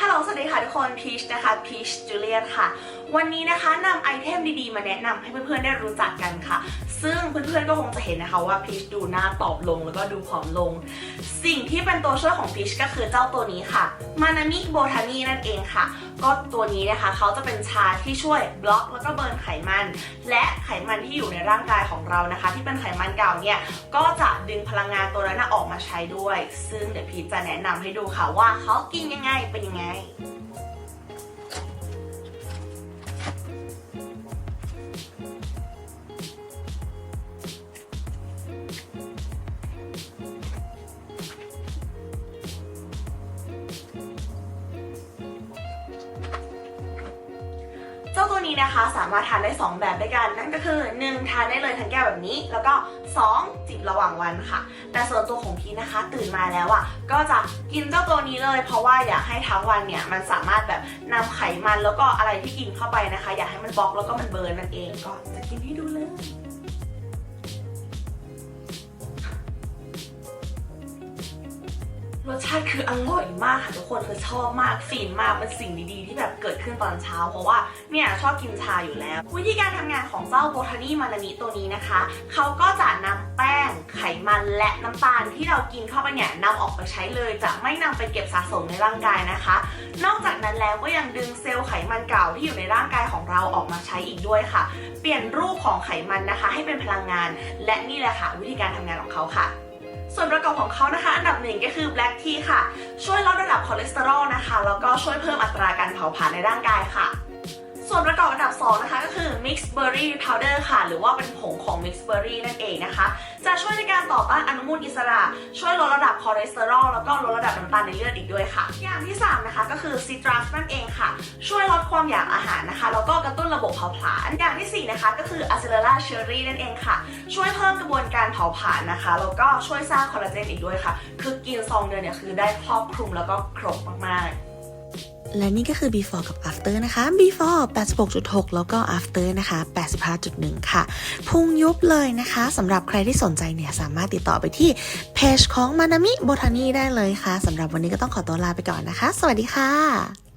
ฮัลโหลสวัสดีค่ะทุกคนพีชนะคะพีชจูเลียตค่ะ วันนี้นะคะนำไอเทมดีๆ มาแนะนำให้เพื่อนๆได้รู้จักกันค่ะ ซึ่งเพื่อนๆก็คงจะเห็นนะคะว่าพีชดูหน้าตอบลงแล้วก็ดูผอมลง สิ่งที่เป็นตัวช่วยของพีชก็คือเจ้าตัวนี้ค่ะมานามิโบทานีนั่นเองค่ะ ก็ตัวนี้นะคะเขาจะเป็นชาที่ช่วยบล็อกแล้วก็เบิร์นไขมัน และไขมันที่อยู่ในร่างกายของเรานะคะ ที่เป็นไขมันเก่าเนี่ยก็จะดึงพลังงานตัวนั้นออกมาใช้ด้วย ซึ่งเดี๋ยวพีชจะแนะนำให้ดูค่ะว่าเขากินยังไงเป็นยังไงเจ้า ตัวนี้นะคะสามารถทานได้ 2 แบบด้วยกัน นั่นก็คือ 1 ทานได้เลยทั้งแก้วแบบนี้ แล้วก็ 2 จิบระหว่างวันค่ะ แต่ส่วนตัวของพีนะคะ ตื่นมาแล้วอะก็จะกินเจ้าตัวนี้เลย เพราะว่าอยากให้ทั้งวันเนี่ยมันสามารถแบบนำไขมันแล้วก็อะไรที่กินเข้าไปนะคะ อยากให้มันบล็อกแล้วก็มันเบิร์นนั่นเองก็จะกินให้ดูเลย รสชาติคืออร่อยมากค่ะทุกคนคือชอบมากฟินมากเป็นสิ่งดีๆ ที่แบบเกิดขึ้นตอนเช้า เพราะว่าเนี่ยชอบกินชาอยู่แล้ว วิธีการทำงานของเจ้าโบทานีมานานิตัวนี้นะคะเขาก็จะนำแป้งไขมันและน้ำตาลที่เรากินเข้าไปเนี่ยนำออกไปใช้เลย จะไม่นำไปเก็บสะสมในร่างกายนะคะ นอกจากนั้นแล้วก็ยังดึงเซลล์ไขมันเก่าที่อยู่ในร่างกายของเราออกมาใช้อีกด้วยค่ะ เปลี่ยนรูปของไขมันนะคะ ให้เป็นพลังงาน และนี่แหละค่ะ วิธีการทำงานของเขาค่ะ ส่วนประกอบของเขานะคะ อันดับหนึ่งก็คือ black tea ค่ะ ช่วยลดระดับคอเลสเตอรอลนะคะ แล้วก็ช่วยเพิ่มอัตราการเผาผลาญในร่างกายค่ะ ส่วนประกอบอันดับ 2 นะคะ ก็คือ mix berry powder ค่ะ หรือว่าเป็นผงของ mix berry นั่นเองนะคะ จะช่วยในการต่อต้านอนุมูลอิสระ ช่วยลดระดับคอเลสเตอรอลแล้วก็ลดระดับน้ำตาลในเลือดอีกด้วยค่ะ อย่างที่ 3 นะคะก็คือ citrus นั่นเองค่ะ ช่วยลดความอยากอาหารนะคะ ระตุ้นระบบเผาผลาญอย่างทีสี่ 4 นะคะก็คือ acelera cherry นั่นเองค่ะ ช่วยเพิ่มกระบวนการเผาผลาญนะคะแล้วก็ช่วยสร้างคอลลาเจนอีกด้วยค่ะ คือกินซองเดียวเนี่ยคือได้ครอบคลุมแล้วก็ครบมากๆและนี่ก็คือ before กับ after นะคะ before 86.6 แล้วก็ after นะคะ 85.1 ค่ะ พุงยุบเลยนะคะสำหรับใครที่สนใจเนี่ยสามารถติดต่อไปที่เพจของมานามิโบทานีได้เลยค่ะสำหรับวันนี้ก็ต้องขอตัวลาไปก่อนนะคะ สวัสดีค่ะ